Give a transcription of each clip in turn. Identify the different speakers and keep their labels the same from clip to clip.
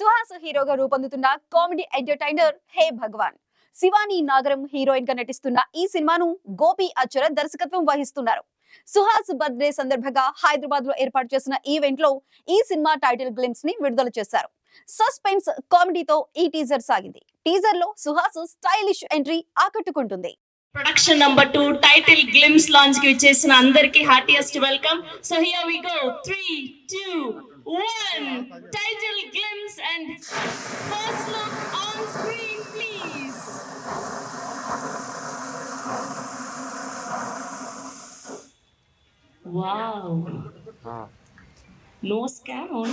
Speaker 1: సుహాస్ హీరోగా రూపొందుతున్న comedy entertainer hey Bhagwan. Shivani Nagaram హీరోయిన్గా నటిస్తున్న ఈ సినిమాను గోపి అచ్చర దర్శకత్వం వహిస్తున్నారు. సుహాస్ బర్త్డే సందర్భంగా హైదరాబాద్లో ఏర్పాటు చేసిన ఈవెంట్లో ఈ సినిమా టైటిల్ గ్లిమ్స్ని విడుదల చేశారు. సస్పెన్స్ కామెడీతో ఈ టీజర్ సాగింది. టీజర్లో సుహాస్ స్టైలిష్ ఎంట్రీ ఆకట్టుకుంటుంది.
Speaker 2: Production number two title glimpse లాంచ్కి వచ్చేసిన అందరికి heartiest welcome so here we go three two one. Title glimpse and first look on screen, please. Wow. No scan on.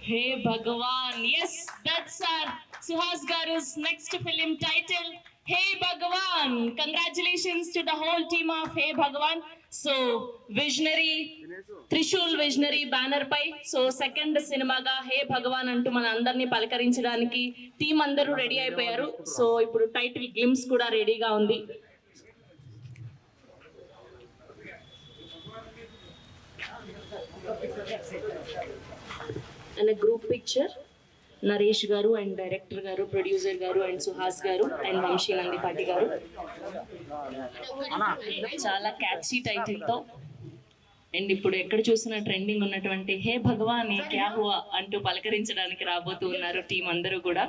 Speaker 2: Hey Bhagavan. Yes, that's our Suhasgaru's next film title. Hey Bhagavan! Congratulations to the whole team of Hey Bhagavan! So, Visionary, Trishul visionary banner pi so second సినిమాగా హే భగవాన్ అంటూ మన అందరినీ పలకరించడానికి team అందరూ ready అయిపోయారు. So ఇప్పుడు title glimpse కూడా రెడీగా ఉంది. And group picture Naresh garu and director garu producer garu and Suhas garu and Vamsi Nandipati గారు. చాలా క్యాచీ టైటిల్తో. అండ్ ఇప్పుడు ఎక్కడ చూసినా ట్రెండింగ్ ఉన్నటువంటి హే భగవాన్ క్యా హువా అంటూ పలకరించడానికి రాబోతూ ఉన్నారు టీం అందరూ కూడా.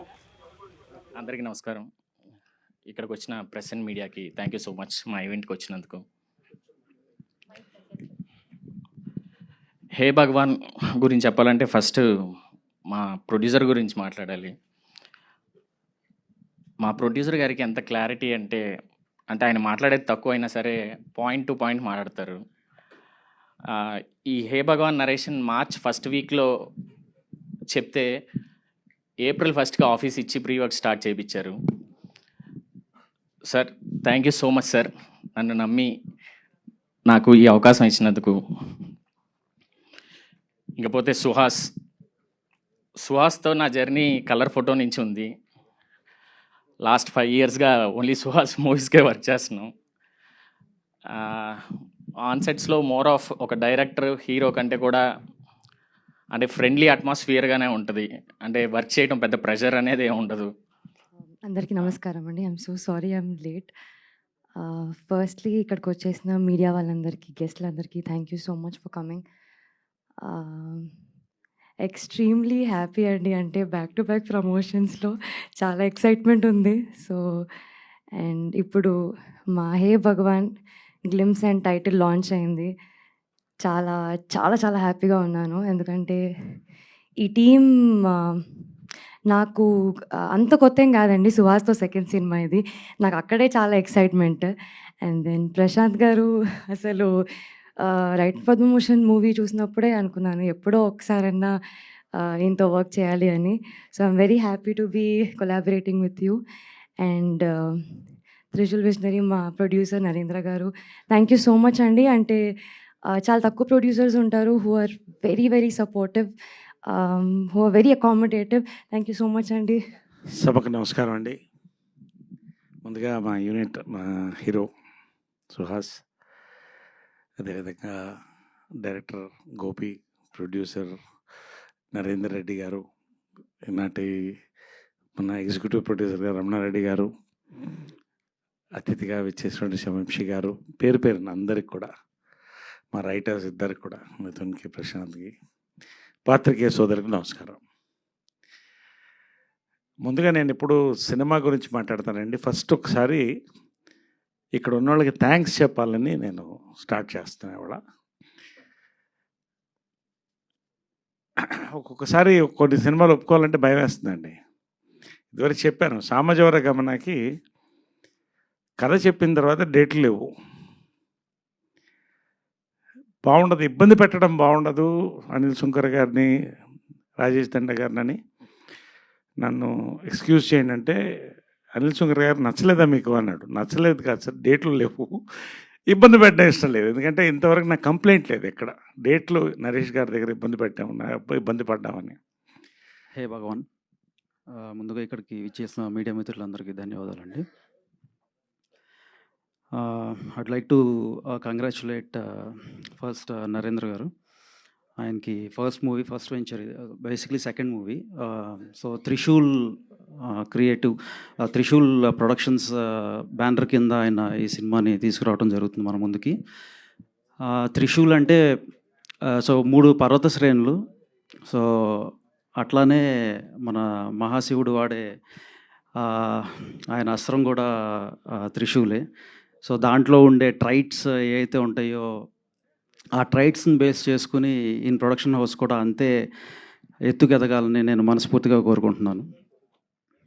Speaker 3: అందరికీ నమస్కారం. ఇక్కడికి వచ్చిన ప్రెస్ అండ్ మీడియాకి థ్యాంక్ యూ సో మచ్ మా ఈవెంట్కి వచ్చినందుకు. హే భగవాన్ గురించి చెప్పాలంటే ఫస్ట్ మా ప్రొడ్యూసర్ గురించి మాట్లాడాలి. మా ప్రొడ్యూసర్ గారికి ఎంత క్లారిటీ అంటే అంటే ఆయన మాట్లాడేది తక్కువ అయినా సరే పాయింట్ టు పాయింట్ మాట్లాడతారు. ఈ hey Bhagwan narration March first వీక్లో చెప్తే ఏప్రిల్ ఫస్ట్కి ఆఫీస్ ఇచ్చి ప్రీ వర్క్ స్టార్ట్ చేయించారు sir thank you so much sir నన్ను నమ్మి నాకు ఈ అవకాశం ఇచ్చినందుకు. ఇకపోతే సుహాస్ సుహాస్తో నా జర్నీ కలర్ ఫోటో నుంచి ఉంది. లాస్ట్ ఫైవ్ ఇయర్స్గా ఓన్లీ సుహాస్ మూవీస్కే వర్క్ చేస్తున్నాం. ఆన్సెట్స్లో మోర్ ఆఫ్ ఒక డైరెక్టర్ హీరో కంటే కూడా అంటే ఫ్రెండ్లీ అట్మాస్ఫియర్గానే ఉంటుంది. అంటే వర్క్ చేయడం పెద్ద ప్రెషర్ అనేది ఉండదు.
Speaker 4: అందరికీ నమస్కారం అండి. I'm so sorry I'm late firstly ఇక్కడికి వచ్చేసిన మీడియా వాళ్ళందరికీ గెస్ట్లందరికీ thank you so much for coming extremely happy అండి. అంటే బ్యాక్ టు బ్యాక్ ప్రమోషన్స్లో చాలా ఎక్సైట్మెంట్ ఉంది. సో అండ్ ఇప్పుడు మా hey Bhagwan glimpse and title launch అయింది. చాలా చాలా చాలా హ్యాపీగా ఉన్నాను. ఎందుకంటే ఈ టీమ్ నాకు అంత కొత్త ఏం కాదండి. సుహాస్తో సెకండ్ సినిమా ఇది. నాకు అక్కడే చాలా ఎక్సైట్మెంట్. అండ్ దెన్ ప్రశాంత్ గారు అసలు రైట్ పద్మభూషణ్ మూవీ చూసినప్పుడే అనుకున్నాను ఎప్పుడో ఒకసారన్నా ఆ, ఈయనతో వర్క్ చేయాలి అని. So I'm very happy to be collaborating with you. And Trishul visionary మా ప్రొడ్యూసర్ నరేంద్ర గారు. థ్యాంక్ యూ సో మచ్ అండి. అంటే చాలా తక్కువ ప్రొడ్యూసర్స్ ఉంటారు who are very very supportive who are very accommodative. Thank you so much అండి.
Speaker 5: సభకు నమస్కారం అండి. ముందుగా మా యూనిట్ మా హీరో సుహాస్ అదేవిధంగా డైరెక్టర్ గోపి ప్రొడ్యూసర్ నరేందర్ రెడ్డి గారు ఈనాటి మన ఎగ్జిక్యూటివ్ ప్రొడ్యూసర్ గారు రమణారెడ్డి గారు అతిథిగా విచ్చేసినటువంటి శమంషి గారు పేరు పేరున అందరికి కూడా మా రైటర్స్ ఇద్దరికి కూడా మిథున్కి ప్రశాంత్కి పాత్రికేయ సోదరికి నమస్కారం. ముందుగా నేను ఇప్పుడు సినిమా గురించి మాట్లాడతానండి. ఫస్ట్ ఒకసారి ఇక్కడ ఉన్న వాళ్ళకి థ్యాంక్స్ చెప్పాలని నేను స్టార్ట్ చేస్తాను ఇవాళ. ఒక్కొక్కసారి కొన్ని సినిమాలు ఒప్పుకోవాలంటే భయం వేస్తుందండి. ఇదివరకు చెప్పాను సామజవర గమనకి కథ చెప్పిన తర్వాత డేట్లు లేవు. బాగుండదు ఇబ్బంది పెట్టడం బాగుండదు అనిల్ శంకర్ గారిని రాజేష్ దండ గారిని నన్ను ఎక్స్క్యూజ్ చేయండి అంటే అనిల్ శంకర్ గారు నచ్చలేదా మీకు అన్నాడు. నచ్చలేదు కాదు సార్ డేట్లు లేవు. ఇబ్బంది పెట్టడం ఇష్టం లేదు. ఎందుకంటే ఇంతవరకు నాకు కంప్లైంట్ లేదు ఇక్కడ డేట్లు నరేష్ గారి దగ్గర ఇబ్బంది పెట్టాము ఇబ్బంది పడ్డామని.
Speaker 6: హే భగవాన్. ముందుగా ఇక్కడికి ఇచ్చేసిన మీడియా మిత్రులందరికీ ధన్యవాదాలండి. I'd like to congratulate first Narendra garu. ఆయనకి first movie first venture basically second movie so Trishul creative Trishul productions banner కింద ఆయన ఈ సినిమాని తీసుకురావడం జరుగుతుంది మన ముందుకి. త్రిశూల్ అంటే సో మూడు పర్వత శ్రేణులు. సో అట్లానే మన మహాశివుడు వాడే ఆయన అస్త్రం కూడా త్రిశూలే. సో దాంట్లో ఉండే ట్రైట్స్ ఏవైతే ఉంటాయో ఆ ట్రైట్స్ని బేస్ చేసుకుని ఇన్ ప్రొడక్షన్ హౌస్ కూడా అంతే ఎత్తుకెదగాలని నేను మనస్ఫూర్తిగా కోరుకుంటున్నాను.